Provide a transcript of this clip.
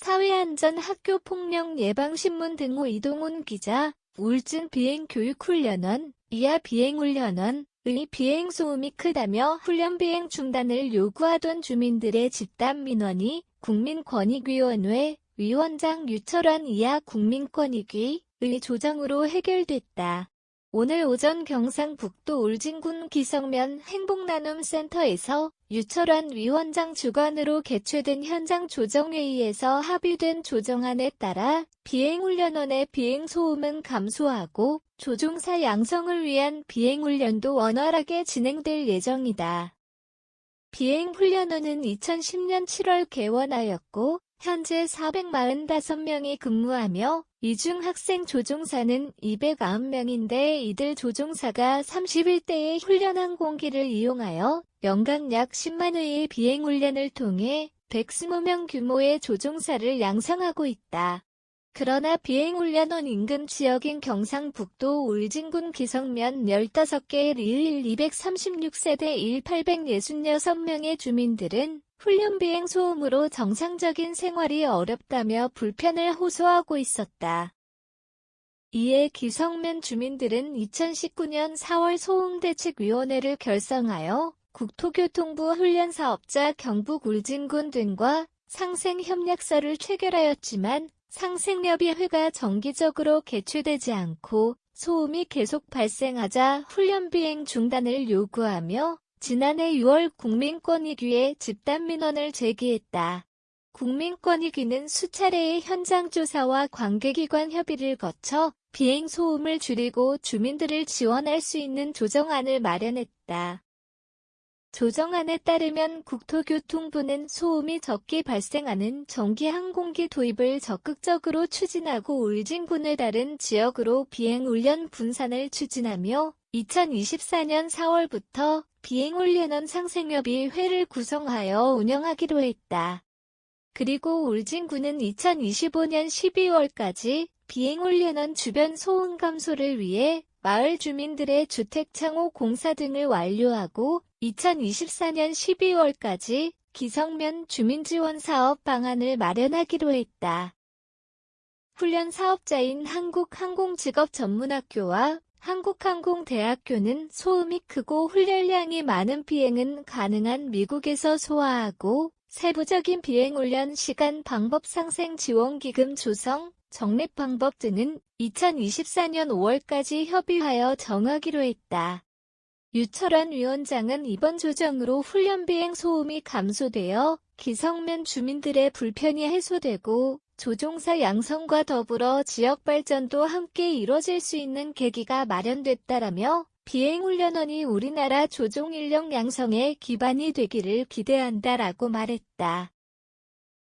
사회안전 학교폭력 예방신문 등호 이동훈 기자, 우울증 비행교육훈련원, 이하 비행훈련원, 의 비행 소음이 크다며 훈련 비행 중단을 요구하던 주민들의 집단 민원이 국민권익위원회 위원장 유철환 이하 국민권익위의 조정으로 해결됐다. 오늘 오전 경상북도 울진군 기성면 행복나눔센터에서 유철환 위원장 주관으로 개최된 현장 조정회의에서 합의된 조정안에 따라 비행훈련원의 비행소음은 감소하고 조종사 양성을 위한 비행훈련도 원활하게 진행될 예정이다. 비행훈련원은 2010년 7월 개원하였고 현재 445명이 근무하며 이중 학생 조종사는 209명인데 이들 조종사가 31대의 훈련 항공기를 이용하여 연간 약 10만 회의 비행 훈련을 통해 120명 규모의 조종사를 양성하고 있다. 그러나 비행훈련원 인근 지역인 경상북도 울진군 기성면 15개 1 236세대 1866명의 주민들은 훈련 비행 소음으로 정상적인 생활이 어렵다며 불편을 호소하고 있었다. 이에 기성면 주민들은 2019년 4월 소음대책위원회를 결성하여 국토교통부 훈련사업자 경북 울진군 등과 상생협약서를 체결하였지만 상생협의회가 정기적으로 개최되지 않고 소음이 계속 발생하자 훈련 비행 중단을 요구하며 지난해 6월 국민권익위에 집단민원을 제기했다. 국민권익위는 수차례의 현장 조사와 관계기관 협의를 거쳐 비행 소음을 줄이고 주민들을 지원할 수 있는 조정안을 마련했다. 조정안에 따르면 국토교통부는 소음이 적게 발생하는 전기 항공기 도입을 적극적으로 추진하고 울진군을 다른 지역으로 비행훈련 분산을 추진하며 2024년 4월부터 비행훈련원 상생협의 회를 구성하여 운영하기로 했다. 그리고 울진군은 2025년 12월까지 비행훈련원 주변 소음 감소를 위해 마을 주민들의 주택 창호 공사 등을 완료하고 2024년 12월까지 기성면 주민지원 사업 방안을 마련하기로 했다. 훈련 사업자인 한국항공직업전문학교와 한국항공대학교는 소음이 크고 훈련량이 많은 비행은 가능한 미국에서 소화하고 세부적인 비행 훈련 시간 방법 상생 지원 기금 조성, 적립 방법 등은 2024년 5월까지 협의하여 정하기로 했다. 유철환 위원장은 이번 조정으로 훈련 비행 소음이 감소되어 기성면 주민들의 불편이 해소되고 조종사 양성과 더불어 지역 발전도 함께 이뤄질 수 있는 계기가 마련됐다라며 비행훈련원이 우리나라 조종 인력 양성의 기반이 되기를 기대한다라고 말했다.